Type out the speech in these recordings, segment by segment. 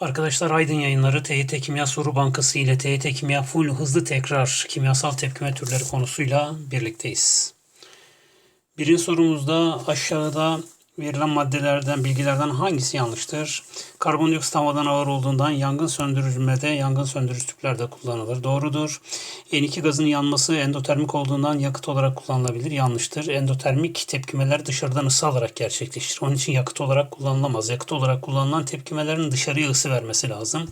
Arkadaşlar Aydın Yayınları TYT Kimya Soru Bankası ile TYT Kimya Full Hızlı Tekrar Kimyasal Tepkime Türleri konusuyla birlikteyiz. Birinci sorumuzda aşağıda verilen maddelerden, bilgilerden hangisi yanlıştır? Karbondioksit havadan ağır olduğundan yangın söndürülmede yangın söndürücü tüplerde kullanılır. Doğrudur. N2 gazın yanması endotermik olduğundan yakıt olarak kullanılabilir. Yanlıştır. Endotermik tepkimeler dışarıdan ısı alarak gerçekleşir. Onun için yakıt olarak kullanılamaz. Yakıt olarak kullanılan tepkimelerin dışarıya ısı vermesi lazım.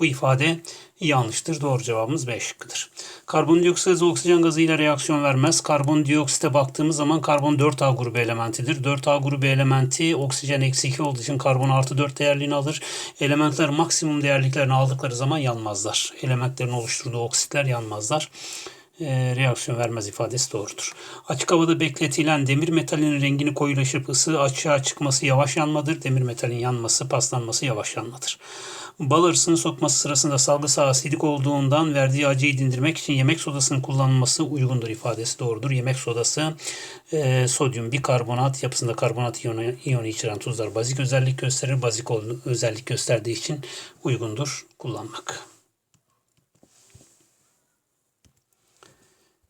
Bu ifade yanlıştır. Doğru cevabımız B şıkkıdır. Karbondioksit oksijen gazı ile reaksiyon vermez. Karbondioksite baktığımız zaman karbon 4A grubu elementidir. 4A grubu elementi oksijen eksi 2 olduğu için karbon artı 4 değerliğini alır. Elementler maksimum değerliklerini aldıkları zaman yanmazlar. Elementlerin oluşturduğu oksitler yanmazlar e, reaksiyon vermez ifadesi doğrudur. Açık havada bekletilen demir metalinin rengini koyulaşıp ısı açığa çıkması yavaş yanmadır. Demir metalin yanması, paslanması yavaş yanmadır. Bal arısını sokması sırasında salgısı asidik olduğundan verdiği acıyı dindirmek için yemek sodasının kullanılması uygundur ifadesi doğrudur. Yemek sodası e, sodyum bikarbonat yapısında karbonat iyonu, iyonu içeren tuzlar bazik özellik gösterir. Bazik özellik gösterdiği için uygundur kullanmak.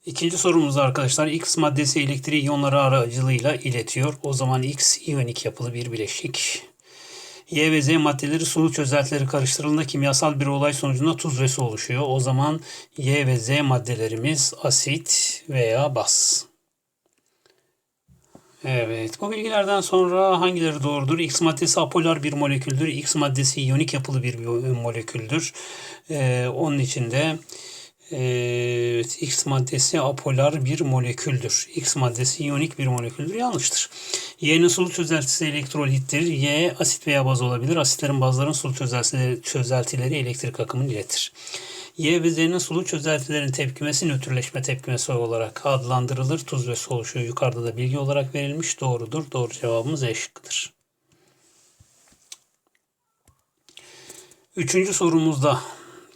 İkinci sorumuzda arkadaşlar X maddesi elektriği iyonları aracılığıyla iletiyor. O zaman X iyonik yapılı bir bileşik. Y ve Z maddeleri sulu çözeltileri karıştırıldığında kimyasal bir olay sonucunda tuz ve su oluşuyor. O zaman Y ve Z maddelerimiz asit veya baz. Evet, bu bilgilerden sonra hangileri doğrudur? X maddesi apolar bir moleküldür. X maddesi iyonik yapılı bir moleküldür. Ee, onun için de Evet, X maddesi apolar bir moleküldür. X maddesi iyonik bir moleküldür. Yanlıştır. Y'nin sulu çözeltisi elektrolittir. Y asit veya baz olabilir. Asitlerin bazıların sulu çözeltileri, çözeltileri elektrik akımını iletir. Y ve Z'nin sulu çözeltilerin tepkimesi nötrleşme tepkimesi olarak adlandırılır. Tuz ve su oluşuyor. Yukarıda da bilgi olarak verilmiş. Doğrudur. Doğru cevabımız E şıkkıdır. Üçüncü sorumuzda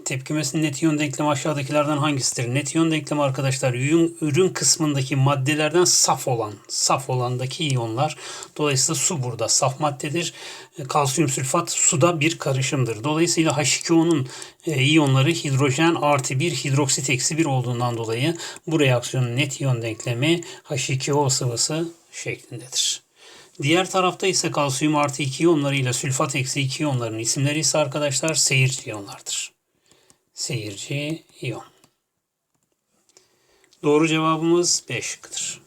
tepkimesinin net iyon denklemi aşağıdakilerden hangisidir? Net iyon denklemi arkadaşlar ürün, ürün kısmındaki maddelerden saf olan, saf olandaki iyonlar. Dolayısıyla su burada saf maddedir. E, Kalsiyum sülfat suda bir karışımdır. Dolayısıyla H2O'nun e, iyonları hidrojen artı 1, hidroksit eksi 1 olduğundan dolayı bu reaksiyonun net iyon denklemi H2O sıvısı şeklindedir. Diğer tarafta ise kalsiyum artı 2 iyonlarıyla sülfat eksi 2 iyonların isimleri ise arkadaşlar seyirci iyonlardır seyirci iyon. Doğru cevabımız B şıkkıdır.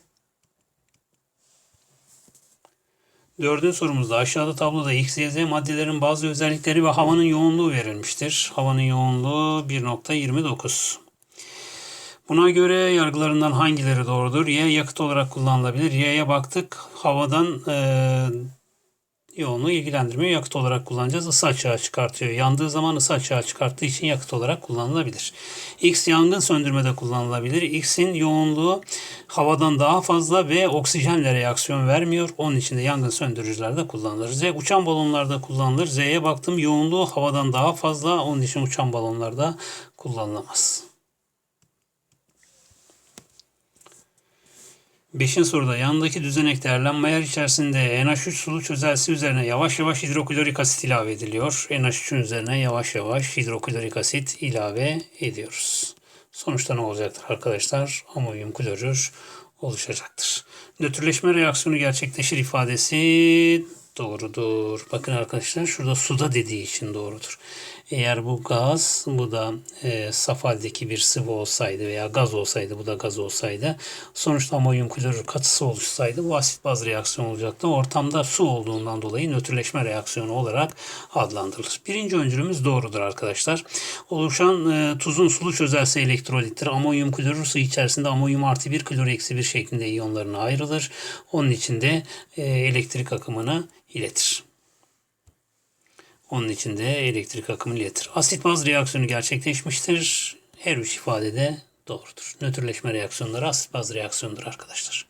Dördüncü sorumuzda aşağıda tabloda X, Y, Z maddelerin bazı özellikleri ve havanın yoğunluğu verilmiştir. Havanın yoğunluğu 1.29. Buna göre yargılarından hangileri doğrudur? Y yakıt olarak kullanılabilir. Y'ye baktık. Havadan e, yoğunluğu ilgilendirmiyor. Yakıt olarak kullanacağız. Isı açığa çıkartıyor. Yandığı zaman ısı açığa çıkarttığı için yakıt olarak kullanılabilir. X yangın söndürmede kullanılabilir. X'in yoğunluğu havadan daha fazla ve oksijenle reaksiyon vermiyor. Onun için de yangın söndürücülerde kullanılır. Z uçan balonlarda kullanılır. Z'ye baktım yoğunluğu havadan daha fazla. Onun için uçan balonlarda kullanılamaz. Beşinci soruda yanındaki düzenek değerlenme yer içerisinde NH3 sulu çözeltisi üzerine yavaş yavaş hidroklorik asit ilave ediliyor. NH3'ün üzerine yavaş yavaş hidroklorik asit ilave ediyoruz. Sonuçta ne olacaktır arkadaşlar? Amonyum klorür oluşacaktır. Nötrleşme reaksiyonu gerçekleşir ifadesi doğrudur. Bakın arkadaşlar şurada suda dediği için doğrudur. Eğer bu gaz, bu da e, saf haldeki bir sıvı olsaydı veya gaz olsaydı, bu da gaz olsaydı, sonuçta amonyum klorür katısı oluşsaydı bu asit baz reaksiyon olacaktı. Ortamda su olduğundan dolayı nötrleşme reaksiyonu olarak adlandırılır. Birinci öncülümüz doğrudur arkadaşlar. Oluşan e, tuzun sulu çözelsi elektrolittir. Amonyum klorür su içerisinde amonyum artı bir klor eksi bir şeklinde iyonlarına ayrılır. Onun için de e, elektrik akımını iletir. Onun için de elektrik akımı iletir. Asit baz reaksiyonu gerçekleşmiştir. Her üç ifadede doğrudur. Nötrleşme reaksiyonları asit baz reaksiyonudur arkadaşlar.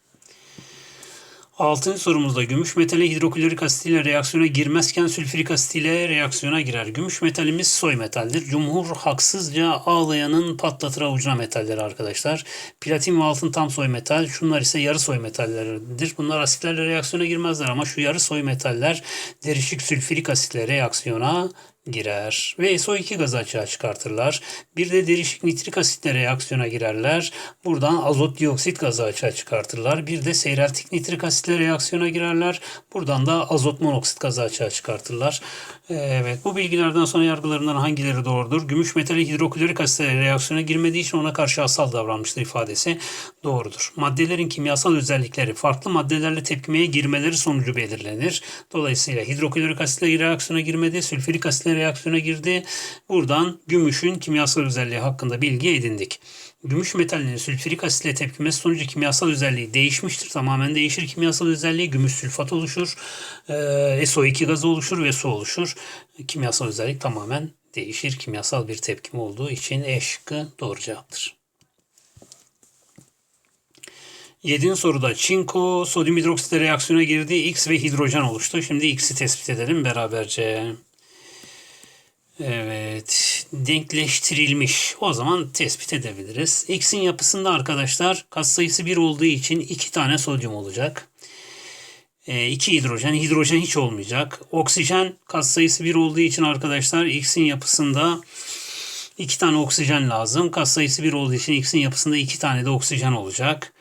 Altıncı sorumuzda gümüş metali hidroklorik asit ile reaksiyona girmezken sülfürik asit ile reaksiyona girer. Gümüş metalimiz soy metaldir. Cumhur haksızca ağlayanın patlatır avucuna metalleri arkadaşlar. Platin ve altın tam soy metal. Şunlar ise yarı soy metalleridir. Bunlar asitlerle reaksiyona girmezler ama şu yarı soy metaller derişik sülfürik asitle reaksiyona girer ve SO2 gazı açığa çıkartırlar. Bir de derişik nitrik asitle reaksiyona girerler. Buradan azot dioksit gazı açığa çıkartırlar. Bir de seyreltik nitrik asitle reaksiyona girerler. Buradan da azot monoksit gazı açığa çıkartırlar. Evet bu bilgilerden sonra yargılarından hangileri doğrudur? Gümüş metali hidroklorik asitle reaksiyona girmediği için ona karşı asal davranmıştır ifadesi doğrudur. Maddelerin kimyasal özellikleri farklı maddelerle tepkimeye girmeleri sonucu belirlenir. Dolayısıyla hidroklorik asitle reaksiyona girmedi, sülfürik asitle reaksiyona girdi. Buradan gümüşün kimyasal özelliği hakkında bilgi edindik. Gümüş metalinin sülfürik asitle tepkimesi sonucu kimyasal özelliği değişmiştir. Tamamen değişir kimyasal özelliği. Gümüş sülfat oluşur. E, SO2 gazı oluşur ve su oluşur. Kimyasal özellik tamamen değişir. Kimyasal bir tepkime olduğu için E şıkkı doğru cevaptır. Yedinci soruda çinko sodyum hidroksitle reaksiyona girdi. X ve hidrojen oluştu. Şimdi X'i tespit edelim beraberce. Evet, denkleştirilmiş. O zaman tespit edebiliriz. X'in yapısında arkadaşlar katsayısı 1 olduğu için 2 tane sodyum olacak. 2 hidrojen, hidrojen hiç olmayacak. Oksijen katsayısı 1 olduğu için arkadaşlar X'in yapısında 2 tane oksijen lazım. Katsayısı 1 olduğu için X'in yapısında 2 tane de oksijen olacak.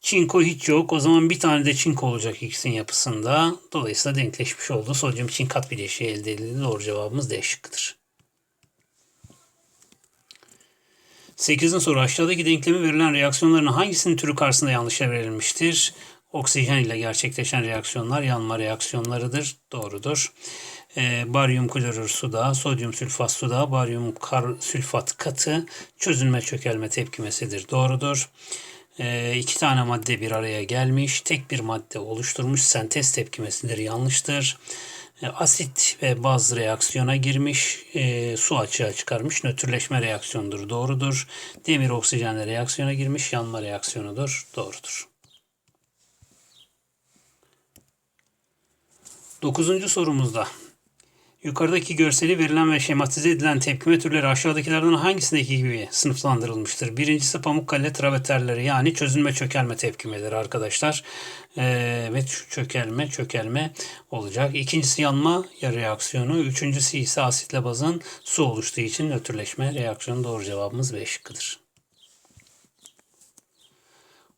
Çinko hiç yok. O zaman bir tane de çinko olacak X'in yapısında. Dolayısıyla denkleşmiş oldu. Sodyum çinkat bileşiği elde edildi. Doğru cevabımız D şıkkıdır. 8. soru aşağıdaki denklemi verilen reaksiyonların hangisinin türü karşısında yanlışa verilmiştir? Oksijen ile gerçekleşen reaksiyonlar yanma reaksiyonlarıdır. Doğrudur. E, baryum klorür suda, sodyum sülfat suda, baryum kar sülfat katı çözünme çökelme tepkimesidir. Doğrudur. E, iki tane madde bir araya gelmiş, tek bir madde oluşturmuş sentez tepkimesidir. Yanlıştır. E, asit ve baz reaksiyona girmiş, e, su açığa çıkarmış, nötrleşme reaksiyonudur. Doğrudur. Demir oksijenle reaksiyona girmiş, yanma reaksiyonudur. Doğrudur. Dokuzuncu sorumuzda Yukarıdaki görseli verilen ve şematize edilen tepkime türleri aşağıdakilerden hangisindeki gibi sınıflandırılmıştır? Birincisi Pamukkale traveterleri yani çözünme çökelme tepkimeleri arkadaşlar. Ee, ve çökelme çökelme olacak. İkincisi yanma ya reaksiyonu. Üçüncüsü ise asitle bazın su oluştuğu için nötrleşme reaksiyonu doğru cevabımız B şıkkıdır.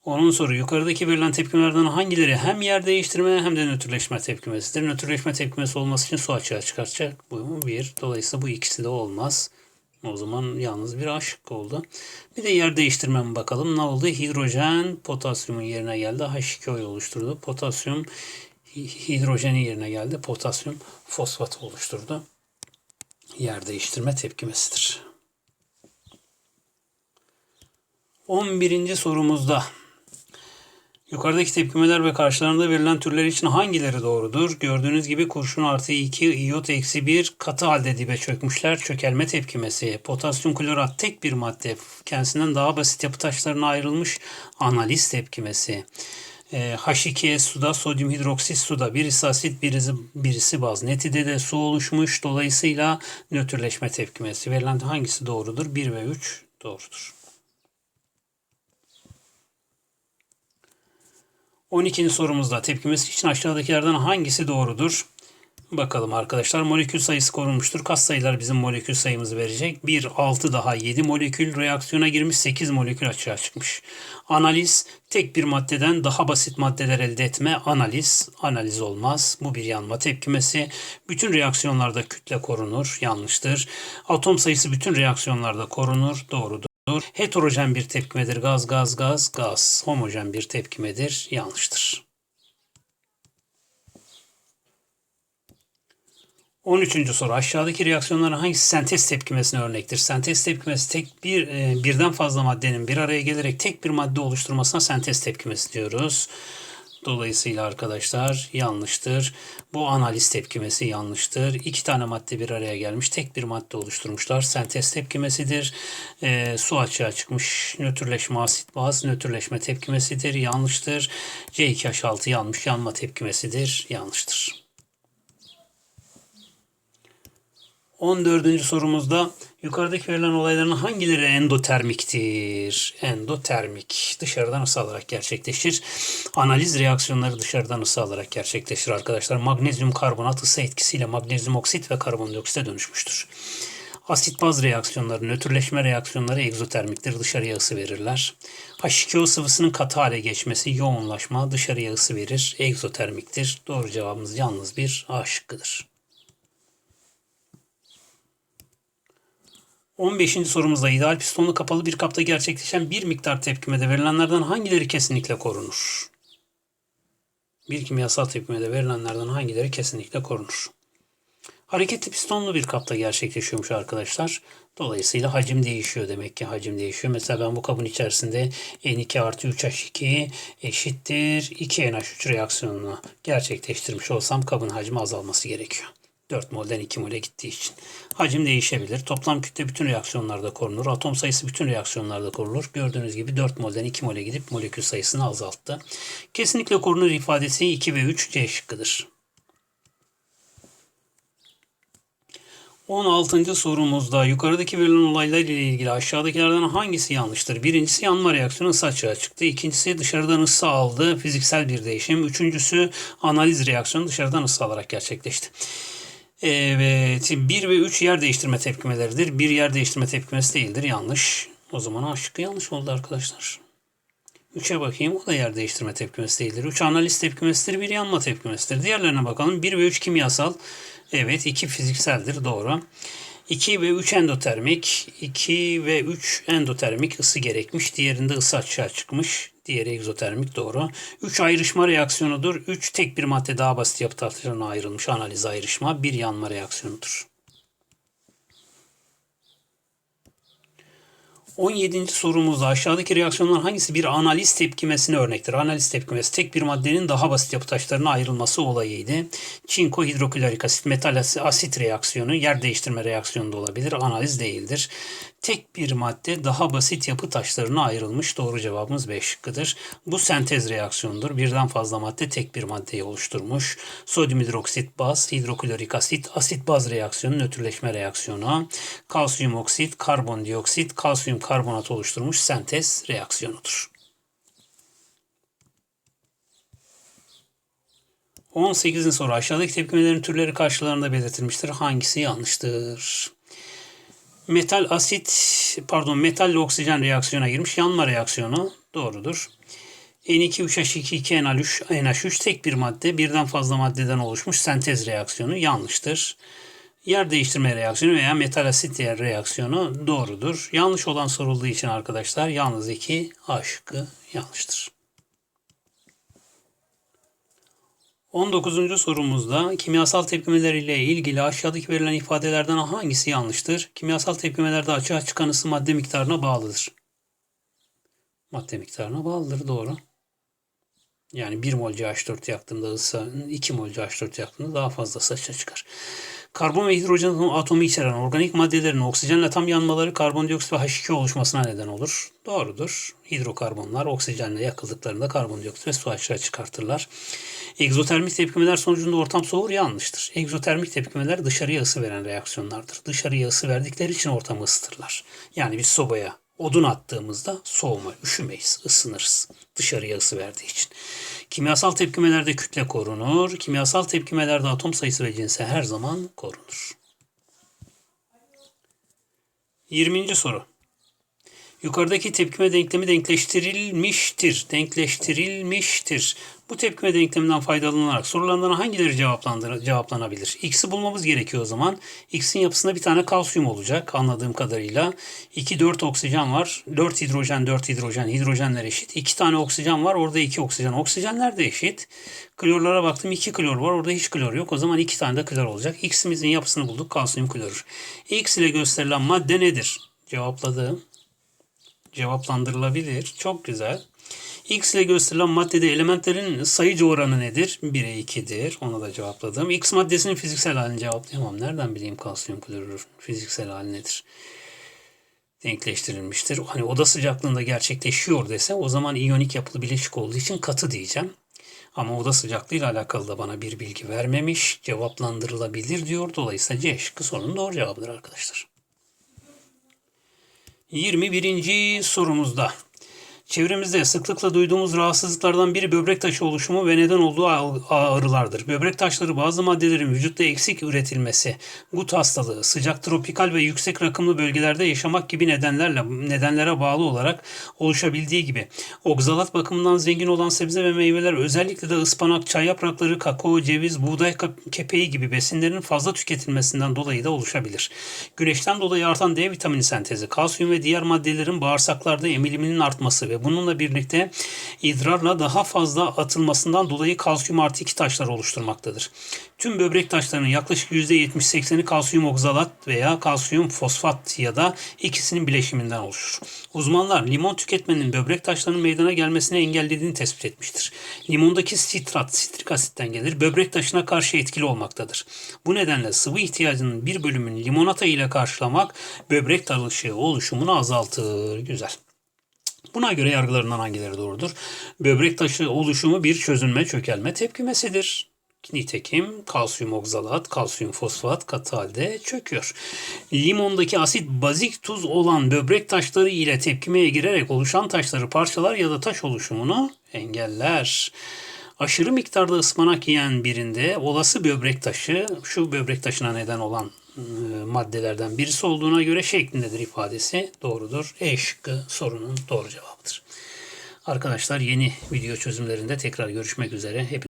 Onun soru yukarıdaki verilen tepkimelerden hangileri hem yer değiştirme hem de nötrleşme tepkimesidir? Nötrleşme tepkimesi olması için su açığa çıkartacak. Bu bir. Dolayısıyla bu ikisi de olmaz. O zaman yalnız bir A şıkkı oldu. Bir de yer değiştirme mi bakalım. Ne oldu? Hidrojen potasyumun yerine geldi. H2O oluşturdu. Potasyum hidrojenin yerine geldi. Potasyum fosfat oluşturdu. Yer değiştirme tepkimesidir. 11. sorumuzda Yukarıdaki tepkimeler ve karşılarında verilen türler için hangileri doğrudur? Gördüğünüz gibi kurşun artı 2, iyot eksi 1 katı halde dibe çökmüşler. Çökelme tepkimesi. Potasyum klorat tek bir madde. Kendisinden daha basit yapı taşlarına ayrılmış analiz tepkimesi. E, H2S suda, sodyum hidroksit suda. Birisi asit, birisi, birisi baz. Netide de su oluşmuş. Dolayısıyla nötrleşme tepkimesi. Verilen hangisi doğrudur? 1 ve 3 doğrudur. 12. sorumuzda tepkimesi için aşağıdakilerden hangisi doğrudur? Bakalım arkadaşlar molekül sayısı korunmuştur. Kas sayıları bizim molekül sayımızı verecek. 1, 6 daha 7 molekül reaksiyona girmiş 8 molekül açığa çıkmış. Analiz tek bir maddeden daha basit maddeler elde etme analiz. Analiz olmaz. Bu bir yanma tepkimesi. Bütün reaksiyonlarda kütle korunur. Yanlıştır. Atom sayısı bütün reaksiyonlarda korunur. Doğrudur. Heterojen bir tepkimedir. Gaz, gaz, gaz, gaz. Homojen bir tepkimedir. Yanlıştır. 13. soru. Aşağıdaki reaksiyonların hangisi sentez tepkimesine örnektir? Sentez tepkimesi tek bir e, birden fazla maddenin bir araya gelerek tek bir madde oluşturmasına sentez tepkimesi diyoruz. Dolayısıyla arkadaşlar yanlıştır. Bu analiz tepkimesi yanlıştır. İki tane madde bir araya gelmiş. Tek bir madde oluşturmuşlar. Sentez tepkimesidir. E, su açığa çıkmış. Nötrleşme asit baz. Nötrleşme tepkimesidir. Yanlıştır. C2H6 yanmış. Yanma tepkimesidir. Yanlıştır. 14. sorumuzda yukarıdaki verilen olayların hangileri endotermiktir? Endotermik. Dışarıdan ısı alarak gerçekleşir. Analiz reaksiyonları dışarıdan ısı alarak gerçekleşir arkadaşlar. Magnezyum karbonat ısı etkisiyle magnezyum oksit ve karbondioksite dönüşmüştür. Asit baz reaksiyonları, nötrleşme reaksiyonları egzotermiktir. Dışarıya ısı verirler. H2O sıvısının katı hale geçmesi, yoğunlaşma dışarıya ısı verir. Egzotermiktir. Doğru cevabımız yalnız bir A şıkkıdır. 15. sorumuzda ideal pistonlu kapalı bir kapta gerçekleşen bir miktar tepkimede verilenlerden hangileri kesinlikle korunur? Bir kimyasal tepkimede verilenlerden hangileri kesinlikle korunur? Hareketli pistonlu bir kapta gerçekleşiyormuş arkadaşlar. Dolayısıyla hacim değişiyor demek ki hacim değişiyor. Mesela ben bu kabın içerisinde N2 artı 3H2 eşittir 2NH3 reaksiyonunu gerçekleştirmiş olsam kabın hacmi azalması gerekiyor. 4 molden 2 mole gittiği için. Hacim değişebilir. Toplam kütle bütün reaksiyonlarda korunur. Atom sayısı bütün reaksiyonlarda korunur. Gördüğünüz gibi 4 molden 2 mole gidip molekül sayısını azalttı. Kesinlikle korunur ifadesi 2 ve 3 C şıkkıdır. 16. sorumuzda yukarıdaki verilen olaylar ile ilgili aşağıdakilerden hangisi yanlıştır? Birincisi yanma reaksiyonu ısı açığa çıktı. İkincisi dışarıdan ısı aldı. Fiziksel bir değişim. Üçüncüsü analiz reaksiyonu dışarıdan ısı alarak gerçekleşti. Evet. 1 ve 3 yer değiştirme tepkimeleridir. Bir yer değiştirme tepkimesi değildir. Yanlış. O zaman A yanlış oldu arkadaşlar. 3'e bakayım. O da yer değiştirme tepkimesi değildir. 3 analiz tepkimesidir. 1 yanma tepkimesidir. Diğerlerine bakalım. 1 ve 3 kimyasal. Evet. 2 fizikseldir. Doğru. 2 ve 3 endotermik. 2 ve 3 endotermik ısı gerekmiş. Diğerinde ısı açığa çıkmış. Diğeri egzotermik doğru. 3 ayrışma reaksiyonudur. 3 tek bir madde daha basit yapı tatlarına ayrılmış analiz ayrışma. Bir yanma reaksiyonudur. 17. sorumuzda aşağıdaki reaksiyonların hangisi bir analiz tepkimesine örnektir? Analiz tepkimesi tek bir maddenin daha basit yapı taşlarına ayrılması olayıydı. Çinko hidroklorik asit metal asit reaksiyonu yer değiştirme reaksiyonu da olabilir. Analiz değildir. Tek bir madde daha basit yapı taşlarına ayrılmış. Doğru cevabımız B şıkkıdır. Bu sentez reaksiyonudur. Birden fazla madde tek bir maddeyi oluşturmuş. Sodyum hidroksit baz, hidroklorik asit, asit baz reaksiyonu, nötrleşme reaksiyonu, kalsiyum oksit, karbondioksit, kalsiyum karbonat oluşturmuş sentez reaksiyonudur. 18. soru aşağıdaki tepkimelerin türleri karşılarında belirtilmiştir. Hangisi yanlıştır? Metal asit pardon metalle oksijen reaksiyona girmiş. Yanma reaksiyonu doğrudur. N2-3H2 2NH3 NH3 tek bir madde birden fazla maddeden oluşmuş sentez reaksiyonu yanlıştır. Yer değiştirme reaksiyonu veya metal asit yer reaksiyonu doğrudur. Yanlış olan sorulduğu için arkadaşlar yalnız 2 A şıkkı yanlıştır. 19. sorumuzda kimyasal tepkimeler ile ilgili aşağıdaki verilen ifadelerden hangisi yanlıştır? Kimyasal tepkimelerde açığa çıkan ısı madde miktarına bağlıdır. Madde miktarına bağlıdır doğru. Yani 1 mol CH4 yaktığında ısı 2 mol CH4 yaktığında daha fazla ısı çıkar. Karbon ve hidrojen atomu içeren organik maddelerin oksijenle tam yanmaları karbondioksit ve H2 oluşmasına neden olur. Doğrudur. Hidrokarbonlar oksijenle yakıldıklarında karbondioksit ve su açığa çıkartırlar. Egzotermik tepkimeler sonucunda ortam soğur yanlıştır. Egzotermik tepkimeler dışarıya ısı veren reaksiyonlardır. Dışarıya ısı verdikleri için ortamı ısıtırlar. Yani biz sobaya odun attığımızda soğuma, üşümeyiz, ısınırız. Dışarıya ısı verdiği için. Kimyasal tepkimelerde kütle korunur. Kimyasal tepkimelerde atom sayısı ve cinsi her zaman korunur. 20. soru. Yukarıdaki tepkime denklemi denkleştirilmiştir. Denkleştirilmiştir. Bu tepkime denkleminden faydalanarak sorularından hangileri cevaplanabilir? X'i bulmamız gerekiyor o zaman. X'in yapısında bir tane kalsiyum olacak anladığım kadarıyla. 2 4 oksijen var. 4 hidrojen 4 hidrojen. Hidrojenler eşit. 2 tane oksijen var. Orada 2 oksijen. Oksijenler de eşit. Klorlara baktım 2 klor var. Orada hiç klor yok. O zaman 2 tane de klor olacak. X'imizin yapısını bulduk. Kalsiyum klorür. X ile gösterilen madde nedir? Cevapladım cevaplandırılabilir. Çok güzel. X ile gösterilen maddede elementlerin sayıcı oranı nedir? 1'e 2'dir. Onu da cevapladım. X maddesinin fiziksel halini cevaplayamam. Nereden bileyim kalsiyum klorür fiziksel hali nedir? Denkleştirilmiştir. Hani oda sıcaklığında gerçekleşiyor dese o zaman iyonik yapılı bileşik olduğu için katı diyeceğim. Ama oda sıcaklığıyla alakalı da bana bir bilgi vermemiş. Cevaplandırılabilir diyor. Dolayısıyla C şıkkı sorunun doğru cevabıdır arkadaşlar. 21. sorumuzda. Çevremizde sıklıkla duyduğumuz rahatsızlıklardan biri böbrek taşı oluşumu ve neden olduğu ağ- ağrılardır. Böbrek taşları bazı maddelerin vücutta eksik üretilmesi, gut hastalığı, sıcak tropikal ve yüksek rakımlı bölgelerde yaşamak gibi nedenlerle nedenlere bağlı olarak oluşabildiği gibi okzalat bakımından zengin olan sebze ve meyveler özellikle de ıspanak, çay yaprakları, kakao, ceviz, buğday kepeği gibi besinlerin fazla tüketilmesinden dolayı da oluşabilir. Güneşten dolayı artan D vitamini sentezi, kalsiyum ve diğer maddelerin bağırsaklarda emiliminin artması ve bununla birlikte idrarla daha fazla atılmasından dolayı kalsiyum artı iki taşlar oluşturmaktadır. Tüm böbrek taşlarının yaklaşık %70-80'i kalsiyum okzalat veya kalsiyum fosfat ya da ikisinin bileşiminden oluşur. Uzmanlar limon tüketmenin böbrek taşlarının meydana gelmesini engellediğini tespit etmiştir. Limondaki sitrat, sitrik asitten gelir, böbrek taşına karşı etkili olmaktadır. Bu nedenle sıvı ihtiyacının bir bölümünü limonata ile karşılamak böbrek taşı oluşumunu azaltır. Güzel. Buna göre yargılarından hangileri doğrudur? Böbrek taşı oluşumu bir çözünme çökelme tepkimesidir. Nitekim kalsiyum okzalat, kalsiyum fosfat katı halde çöküyor. Limondaki asit bazik tuz olan böbrek taşları ile tepkimeye girerek oluşan taşları parçalar ya da taş oluşumunu engeller. Aşırı miktarda ıspanak yiyen birinde olası böbrek taşı şu böbrek taşına neden olan maddelerden birisi olduğuna göre şeklindedir ifadesi doğrudur. E şıkkı sorunun doğru cevabıdır. Arkadaşlar yeni video çözümlerinde tekrar görüşmek üzere. Hepinize